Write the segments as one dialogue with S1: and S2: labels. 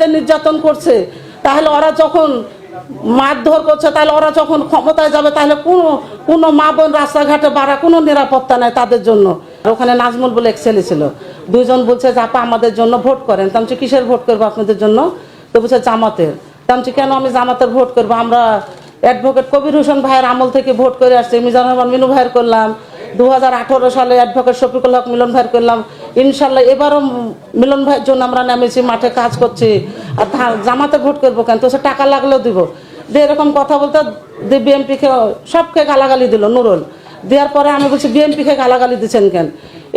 S1: যে নির্যাতন করছে, তাহলে ওরা যখন মারধর করছে, তাহলে ওরা যখন ক্ষমতায় যাবে, তাহলে কোনো কোনো মা বোন রাস্তাঘাটে বাড়া, কোনো নিরাপত্তা নেই তাদের জন্য। ওখানে নাজমুল বলে এক ছেলে ছিল। দুইজন বলছে যে, আপা, আমাদের জন্য ভোট করেন। তো আমি কিসের ভোট করব আপনাদের জন্য? তো বলছে, জামাতের। তো আমি কেন আমি জামাতের ভোট করব? আমরা অ্যাডভোকেট কবির হোসেন ভাইয়ের আমল থেকে ভোট করে আসছি। মিজানুর রহমান মিনু ভাইয়ের করলাম। দু হাজার আঠারো সালে অ্যাডভোকেট শফিকুল হক মিলন ভাইয়ের করলাম। ইনশাল্লাহ এবারও মিলন ভাইয়ের জন্য আমরা নেমেছি, মাঠে কাজ করছি। আর জামাতে ভোট করব কেন? তো সে টাকা লাগলেও দিব। দিয়ে এরকম কথা বলতে দিয়ে বিএমপিকে সবকে গালাগালি দিল, নুরুল। দেওয়ার পরে আমি বলছি বিএমপিকে গালাগালি দিচ্ছেন কেন?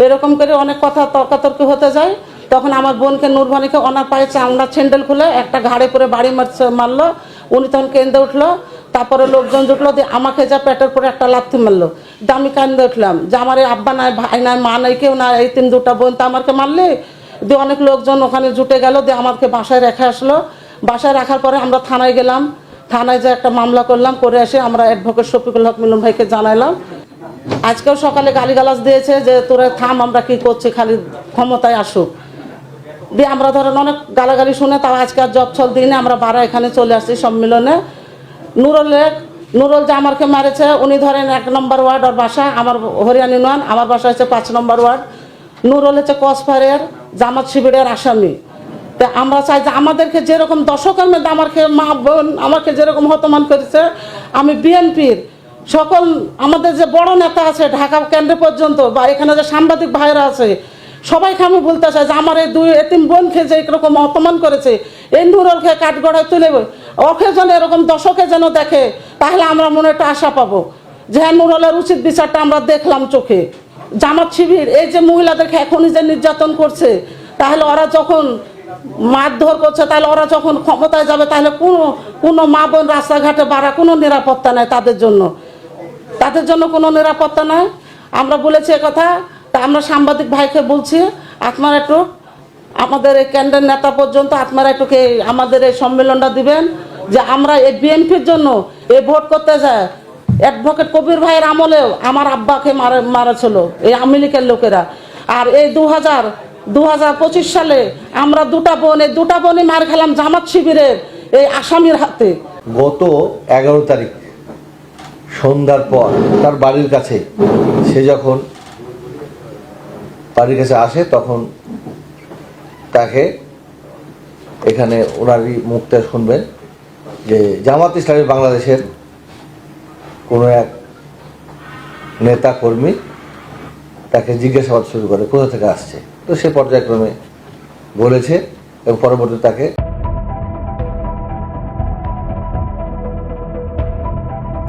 S1: এরকম করে অনেক কথা তর্কাতর্কি হতে যায়। তখন আমার বোনকে, নূরবানিকে ওনার পায়ে চামড়া ছেন্ডেল খুলে একটা ঘাড়ে করে বাড়ি মারছে, মারলো। উনি তখন কেন্দে উঠল। তারপরে লোকজন জুটলো দিয়ে আমাকে যা পেটের পরে একটা লাথি মারলো। দিয়ে আমি কান্দে উঠলাম, যে আমার আব্বা নাই, ভাই নাই, মা নাই, কেউ নাই, এই তিন দুটা বোন তো আমাকে মারলে? দিয়ে অনেক লোকজন ওখানে জুটে গেল, দিয়ে আমাকে বাসায় রেখে আসলো। বাসায় রাখার পরে আমরা থানায় গেলাম। থানায় যে একটা মামলা করলাম, করে এসে আমরা অ্যাডভোকেট শফিকুল হক মিলন ভাইকে জানাইলাম। আজকেও সকালে গালিগালাজ দিয়েছে যে, তোরা থাম, আমরা কি করছি? খালি ক্ষমতায় আসুক দিয়ে আমরা ধরেন অনেক গালাগালি শুনে, তাও আজকে আর জব ছল দিনে আমরা বারা এখানে চলে আসছি সম্মেলনে। নুরলের নুরল যে আমাকে মারেছে। উনি ধরেন এক নম্বর ওয়ার্ড ওর বাসা, আমার হরিয়ানি নন আমার বাসা হচ্ছে পাঁচ নম্বর ওয়ার্ড। নুরল হচ্ছে কসফারের জামাত শিবিরের আসামি। তা আমরা চাই যে আমাদেরকে যেরকম দশকের মধ্যে আমাকে মা বোন, আমাকে যেরকম হতমান করেছে, আমি বিএনপির সকল আমাদের যে বড় নেতা আছে ঢাকা কেন্দ্র পর্যন্ত বা এখানে যে সাংবাদিক ভাইরা আছে, সবাইকে আমি বলতে চাই যে আমার এই দুই এতিম বোনকে যে এরকম অপমান করেছে, এই নুরলকে কাঠগড়ায় তুলে ওকে যেন এরকম দশকে যেন দেখে, তাহলে আমরা মনে একটা আশা পাবো। যে হ্যাঁ নুরলের উচিত বিচারটা আমরা দেখলাম চোখে। জামাত শিবির, এই যে মহিলাদেরকে এখনই যে নির্যাতন করছে, তাহলে ওরা যখন মারধর করছে, তাহলে ওরা যখন ক্ষমতায় যাবে, তাহলে কোনো কোনো মা বোন রাস্তাঘাটে বাড়া কোনো নিরাপত্তা নেই তাদের জন্য। তাদের জন্য কোনো নিরাপত্তা নাই। আমরা বলেছি কথা, তা আমরা সাংবাদিক ভাইকে বলছি, আপনারা একটু, আমাদের এই কেন্দ্রের নেতা পর্যন্ত আপনারা একটু কে- আমাদের এই সম্মেলনটা দিবেন। যে আমরা এই বিএনপির জন্য এই ভোট করতে যায় অ্যাডভোকেট কবির ভাইয়ের আমলেও আমার আব্বাকে মারা, মারাছিল, এই আওয়ামী লীগের লোকেরা। আর এই দু হাজার দু হাজার পঁচিশ সালে আমরা দুটা বোন, এই দুটা বোনই মার খেলাম জামাত শিবিরের এই আসামির হাতে।
S2: গত এগারো তারিখ, সন্ধ্যার পর তার বাড়ির কাছে সে যখন বাড়ির কাছে আসে তখন তাকে এখানে ওনারই মুখটা শুনবেন। যে জামাত ইসলামী বাংলাদেশের কোনো এক নেতা কর্মী তাকে জিজ্ঞাসাবাদ শুরু করে, কোথা থেকে আসছে? তো সে পর্যায়ক্রমে বলেছে এবং পরবর্তী তাকে